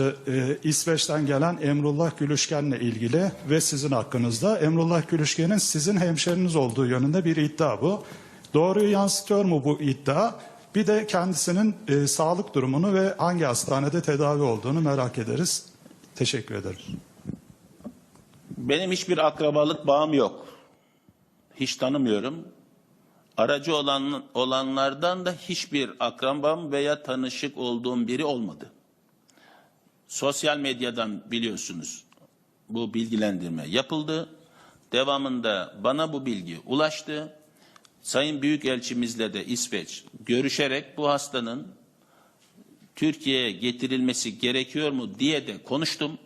e, İsveç'ten gelen Emrullah Gülüşken'le ilgili ve sizin hakkınızda Emrullah Gülüşken'in sizin hemşeriniz olduğu yönünde bir iddia bu. Doğruyu yansıtıyor mu bu iddia? Bir de kendisinin e, sağlık durumunu ve hangi hastanede tedavi olduğunu merak ederiz. Teşekkür ederim. Benim hiçbir akrabalık bağım yok. Hiç tanımıyorum. Aracı olan olanlardan da hiçbir akrabam veya tanışık olduğum biri olmadı. Sosyal medyadan biliyorsunuz bu bilgilendirme yapıldı. Devamında bana bu bilgi ulaştı. Sayın Büyükelçimizle de İsveç görüşerek bu hastanın Türkiye'ye getirilmesi gerekiyor mu diye de konuştum.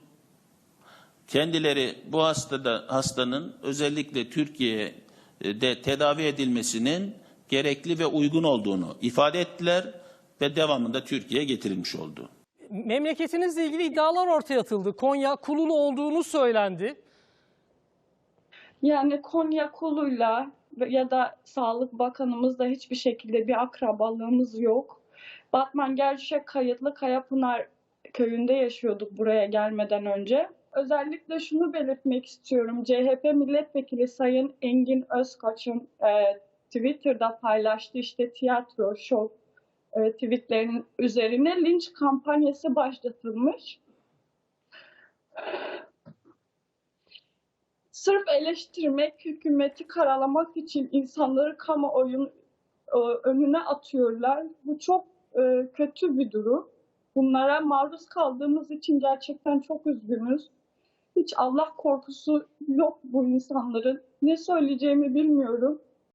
Kendileri bu hastada hastanın özellikle Türkiye'de tedavi edilmesinin gerekli ve uygun olduğunu ifade ettiler ve devamında Türkiye'ye getirilmiş oldu. Memleketinizle ilgili iddialar ortaya atıldı. Konya Kululu olduğunu söylendi. Yani Konya Kulu'yla ya da Sağlık Bakanımızla hiçbir şekilde bir akrabalığımız yok. Batman Gerçek kayıtlı Kayapınar köyünde yaşıyorduk buraya gelmeden önce. Özellikle şunu belirtmek istiyorum. CHP milletvekili Sayın Engin Özkoç'un e, Twitter'da paylaştığı işte tiyatro, şov e, tweetlerinin üzerine linç kampanyası başlatılmış. Sırf eleştirmek, hükümeti karalamak için insanları kamuoyun e, önüne atıyorlar. Bu çok e, kötü bir durum. Bunlara maruz kaldığımız için gerçekten çok üzgünüz. Hiç Allah korkusu yok bu insanların. Ne söyleyeceğimi bilmiyorum.